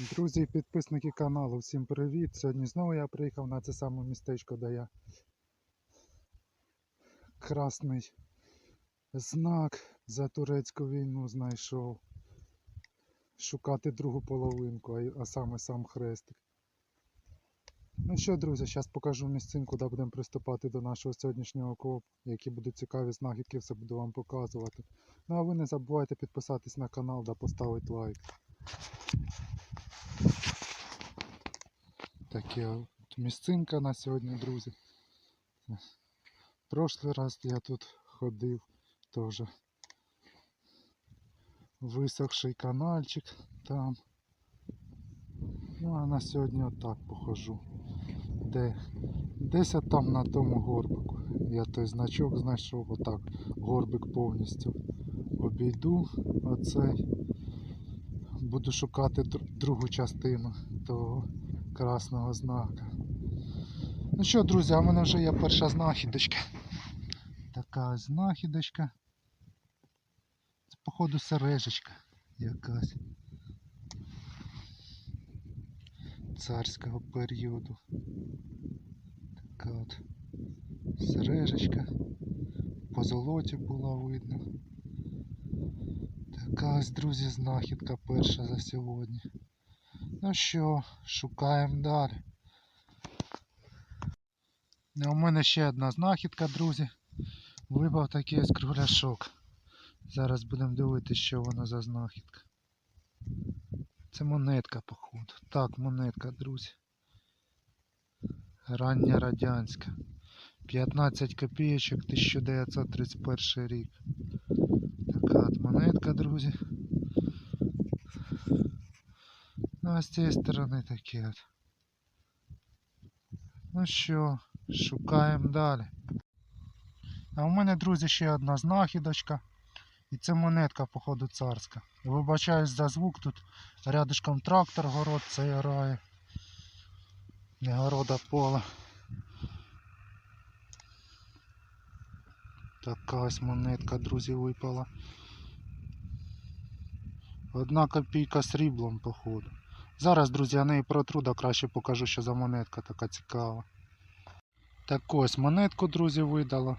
Друзі і підписники каналу, всім привіт! Сьогодні знову я приїхав на це саме містечко, де я красний знак за турецьку війну знайшов. Шукати другу половинку, а саме сам хрестик. Ну що, друзі, зараз покажу місцинку, де будемо приступати до нашого сьогоднішнього копу. Які будуть цікаві знахідки, все буду вам показувати. Ну а ви не забувайте підписатись на канал та поставити лайк. Таке от місцинка на сьогодні, друзі. Прошлий раз я тут ходив теж. Висохший канальчик там. Ну а на сьогодні отак похожу. Де? Десь там на тому горбику. Я той значок знайшов, отак горбик повністю обійду оцей. Буду шукати другу частину того красного знака. Ну що, друзі, а в мене вже є перша знахідочка. Така знахідочка. Це, походу, сережечка якась. Царського періоду. Така от сережечка. По золоті було видно. Така ось, друзі, знахідка перша за сьогодні. Ну що, шукаємо далі. У мене ще одна знахідка, друзі. Випав такий ось кругляшок. Зараз будемо дивитися, що воно за знахідка. Це монетка, походу. Так, монетка, друзі. Рання радянська. 15 копійочок 1931 рік. Така от монетка, друзі. Ну а з цієї сторони такі от. Ну що, шукаємо далі. А у мене, друзі, ще одна знахідочка. І це монетка, походу, царська. Вибачаюсь за звук, тут рядышком трактор, город цей орає. Не города поле. Така ось монетка, друзі, випала. Одна копійка сріблом, походу. Зараз, друзі, я неї протру, да краще покажу, що за монетка така цікава. Так ось монетку, друзі, видала.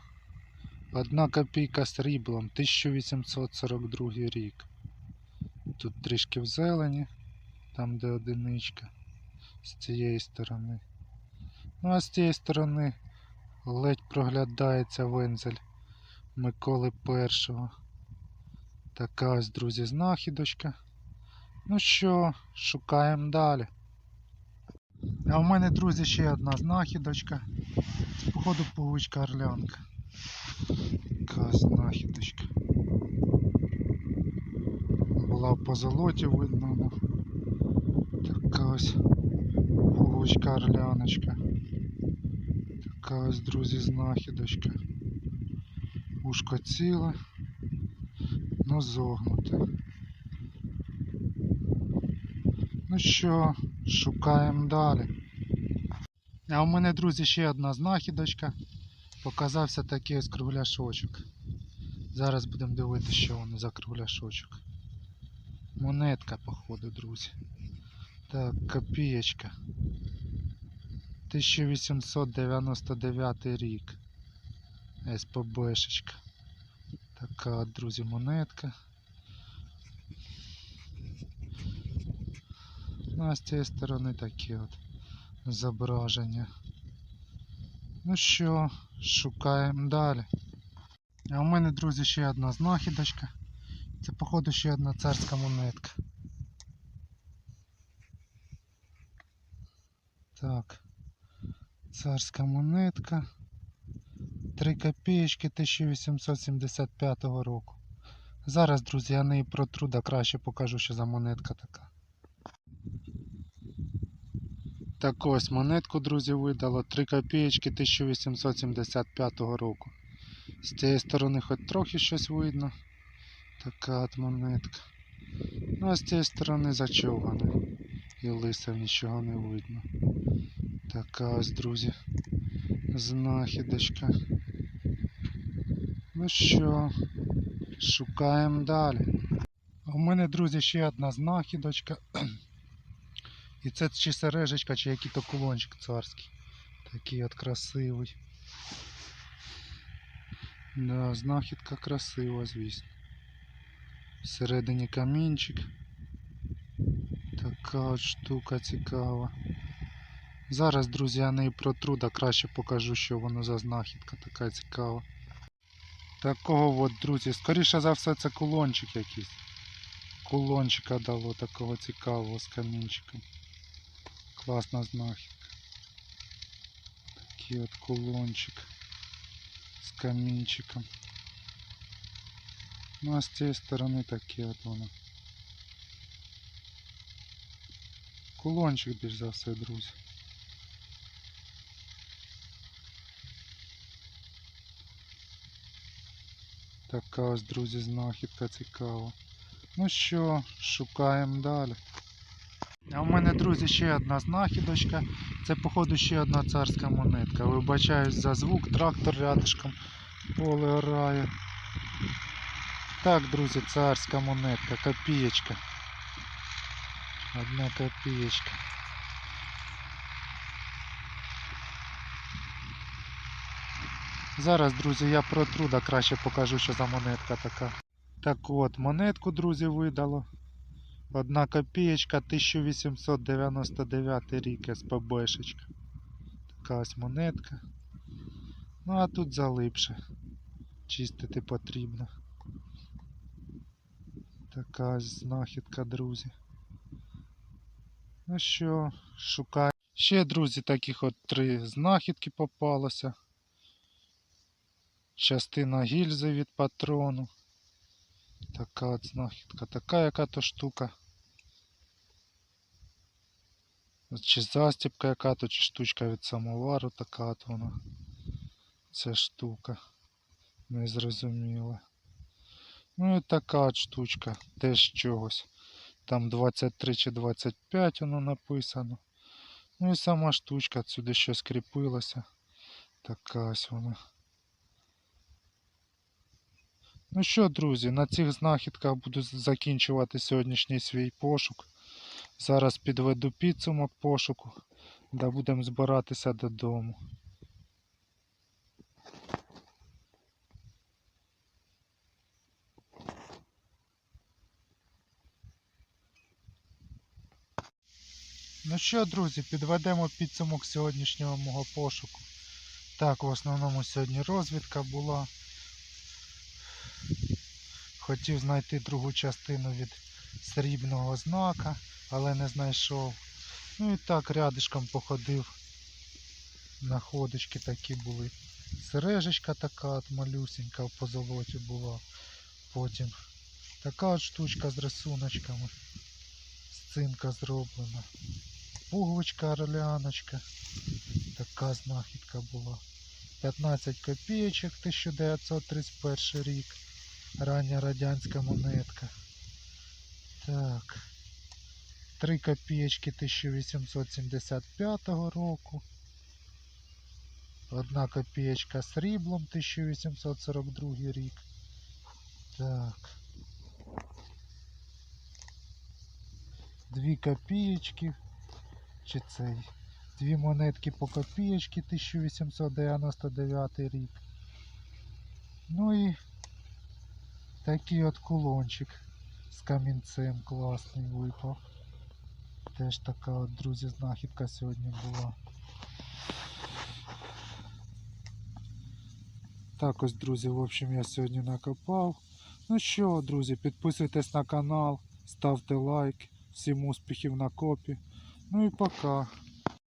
Одна копійка сріблом, 1842 рік. Тут трішки в зелені, там де одиничка, з цієї сторони. Ну а з цієї сторони ледь проглядається вензель Миколи Першого. Така ось, друзі, знахідочка. Ну що, шукаємо далі. А в мене, друзі, ще одна знахідочка. Походу, пугучка орлянка. Така знахідочка. Була в позолоті видно. ну. Така ось пугучка орляночка. Така ось, друзі, знахідочка. Ушко ціле, но зогнуте. Ну що, шукаємо далі. А у мене, друзі, ще одна знахідочка. Показався такий ось кругляшочок. Зараз будемо дивитися, що воно за кругляшочок. Монетка, походу, друзі. Так, копієчка. 1899 рік. СПБшечка. Така, друзі, монетка. Ну, а з цієї сторони такі от зображення. Ну що, шукаємо далі. А у мене, друзі, ще одна знахідочка. Це, походу, ще одна царська монетка. Так. Царська монетка. 3 копієчки 1875 року. Зараз, друзі, я неї протру, да краще покажу, що за монетка така. Так ось монетку, друзі, видало 3 копієчки 1875 року. З цієї сторони хоч трохи щось видно. Така от монетка. Ну а з цієї сторони зачовгана. І лисав нічого не видно. Така ось, друзі, знахідочка. Ну що, шукаємо далі. У мене, друзі, ще одна знахідочка. І це чи сережечка, чи який-то кулончик царський. Такий от красивий. Да, знахідка красива, звісно. Всередині камінчик. Така от штука цікава. Зараз, друзі, я неї протру, да краще покажу, що воно за знахідка така цікава. Такого от, друзі, скоріше за все це кулончик якийсь. Кулончика дало такого цікавого з камінчиком. Класна знахідка. Такий от кулончик з камінчиком. Ну а з цієї сторони таке от воно. Кулончик більш за все, друзі. Така ось, друзі, знахідка цікава. Ну що, шукаємо далі. А у мене, друзі, ще одна знахідочка. Це, походу, ще одна царська монетка. Вибачаюсь за звук, трактор рядышком поле орає. Так, друзі, царська монетка, копієчка. Одна копієчка. Зараз, друзі, я протру, да краще покажу, що за монетка така. Так от, монетку, друзі, видало. Одна копієчка, 1899 рік СПБшечка. Така ось монетка. Ну а тут залипше. Чистити потрібно. Така ось знахідка, друзі. Ну що, шукаю. Ще, друзі, таких от три знахідки попалося. Частина гільзи від патрону. Така от знахідка. Така яка то штука. Чи застібка яка то, чи штучка від самовару, така от вона. Ця штука. Незрозуміла. Ну і така от штучка. Теж чогось. Там 23 чи 25 воно написано. Ну і сама штучка, сюди щось кріпилося. Така ось вона. Ну що, друзі, на цих знахідках буду закінчувати сьогоднішній свій пошук. Зараз підведу підсумок пошуку, да будемо збиратися додому. Ну що, друзі, підведемо підсумок сьогоднішнього мого пошуку. Так, в основному сьогодні розвідка була. Хотів знайти другу частину від срібного знака, але не знайшов. Ну і так рядишком походив. Находочки такі були. Сережечка така от малюсенька в позолоті була. Потім така от штучка з рисуночками. З цинка зроблена. Пуговичка орляночка. Така знахідка була. 15 копійочок 1931 рік. Рання радянська монетка. Так. 3 копієчки 1875 року. Одна копієчка сріблом 1842 рік. Так. Дві копієчки. Чи цей? Дві монетки по копієчки 1899 рік. Ну і такий от кулончик з камінцем класний випав. Теж така от, друзі, знахідка сьогодні була. Так ось, друзі, в общем, я сьогодні накопав. Ну що, друзі, підписуйтесь на канал, ставте лайк. Всім успіхів на копі. Ну і пока.